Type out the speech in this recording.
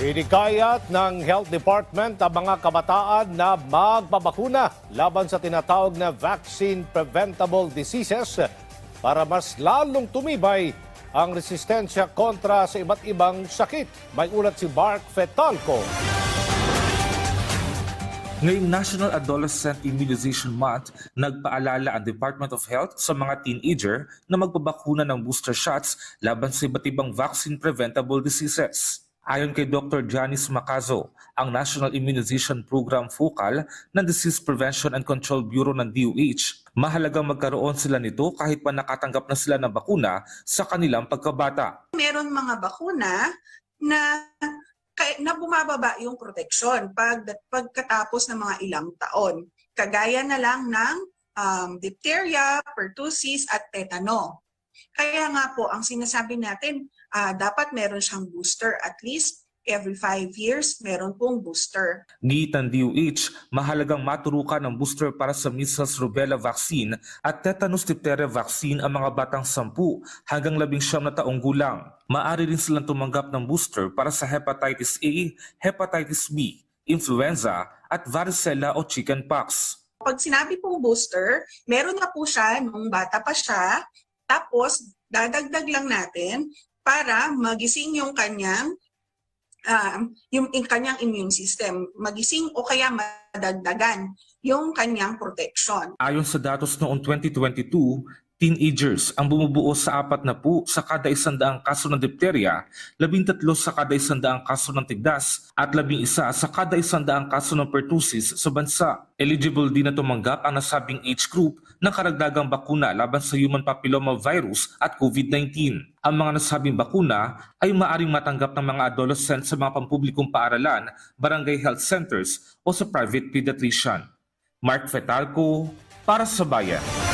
Inikayat ng Health Department ang mga kabataan na magpabakuna laban sa tinatawag na vaccine preventable diseases para mas lalong tumibay ang resistensya kontra sa iba't ibang sakit. May ulat si Mark Fetalco. Ngayong National Adolescent Immunization Month, nagpaalala ang Department of Health sa mga teenager na magbabakuna ng booster shots laban sa iba't ibang vaccine preventable diseases. Ayon kay Dr. Janice Macazo, ang National Immunization Program focal ng Disease Prevention and Control Bureau ng DOH, mahalagang magkaroon sila nito kahit pa nakatanggap na sila ng bakuna sa kanilang pagkabata. meron mga bakuna na na bumababa yung proteksyon pag pagkatapos ng mga ilang taon. Kagaya na lang ng um, diphtheria, pertussis at tetano. Kaya nga po ang sinasabi natin ah, dapat meron siyang booster at least every five years meron pong booster. Gitan DOH, mahalagang maturukan ng booster para sa measles rubella vaccine at tetanus diphtheria vaccine ang mga batang 10 hanggang 11 na taong gulang. Maaari rin silang tumanggap ng booster para sa hepatitis A, hepatitis B, influenza at varicella o chickenpox. Pag sinabi pong booster, meron na po siya nung bata pa siya, tapos dadagdag lang natin para magising yung kanyang ah, yung, yung kanyang immune system, magising o kaya madagdagan yung kanyang protection. Ayon sa datos noong 2022, teenagers ang bumubuo sa apat na po sa kada isandaang kaso ng diphtheria, labintatlo sa kada isandaang kaso ng tigdas, at labing isa sa kada isandaang kaso ng pertussis sa bansa. Eligible din na tumanggap ang nasabing age group ng karagdagang bakuna laban sa human papilloma virus at COVID-19. Ang mga nasabing bakuna ay maaring matanggap ng mga adolescent sa mga pampublikong paaralan, barangay health centers o sa private pediatrician. Mark Fetalco para sa Bayan.